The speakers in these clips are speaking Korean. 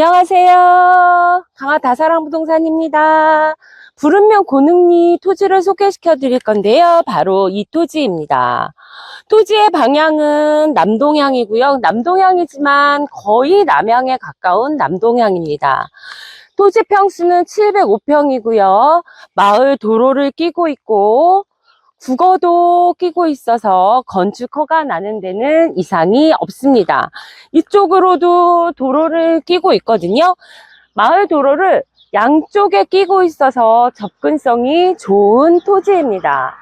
안녕하세요. 강화 다사랑 부동산입니다. 부른면 고능리 토지를 소개시켜 드릴 건데요. 바로 이 토지입니다. 토지의 방향은 남동향이고요. 남동향이지만 거의 남향에 가까운 남동향입니다. 토지 평수는 705평이고요. 마을 도로를 끼고 있고 국어도 끼고 있어서 건축 허가 나는 데는 이상이 없습니다. 이쪽으로도 도로를 끼고 있거든요. 마을 도로를 양쪽에 끼고 있어서 접근성이 좋은 토지입니다.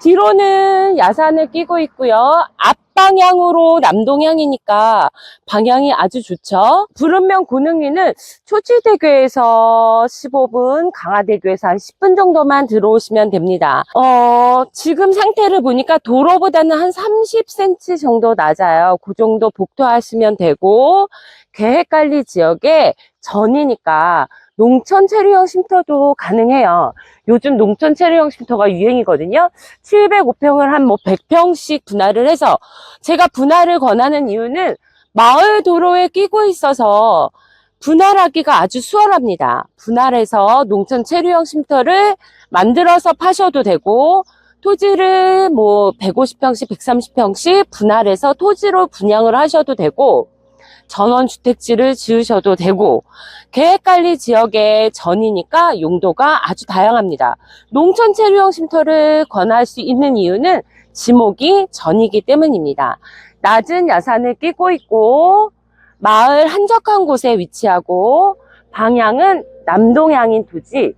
뒤로는 야산을 끼고 있고요. 앞 방향으로 남동향이니까 방향이 아주 좋죠. 부른면 고능리는 초지대교에서 15분, 강화대교에서 한 10분 정도만 들어오시면 됩니다. 어, 지금 상태를 보니까 도로보다는 한 30cm 정도 낮아요. 그 정도 복도하시면 되고, 계획관리 지역에 전이니까 농촌 체류형 쉼터도 가능해요. 요즘 농촌 체류형 쉼터가 유행이거든요. 705평을 한 뭐 100평씩 분할을 해서 제가 분할을 권하는 이유는 마을 도로에 끼고 있어서 분할하기가 아주 수월합니다. 분할해서 농촌 체류형 쉼터를 만들어서 파셔도 되고 토지를 뭐 150평씩, 130평씩 분할해서 토지로 분양을 하셔도 되고 전원주택지를 지으셔도 되고 계획관리 지역의 전이니까 용도가 아주 다양합니다. 농촌 체류형 쉼터를 권할 수 있는 이유는 지목이 전이기 때문입니다. 낮은 야산을 끼고 있고 마을 한적한 곳에 위치하고 방향은 남동향인 토지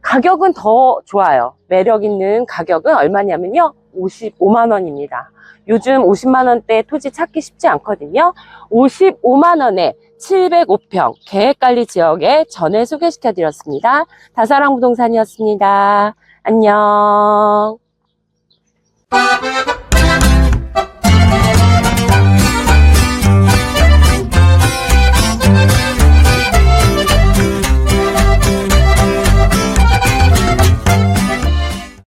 가격은 더 좋아요. 매력 있는 가격은 얼마냐면요. 55만원입니다. 요즘 50만원대 토지 찾기 쉽지 않거든요. 55만원에 705평 계획관리 지역에 전에 소개시켜드렸습니다. 다사랑 부동산이었습니다. 안녕.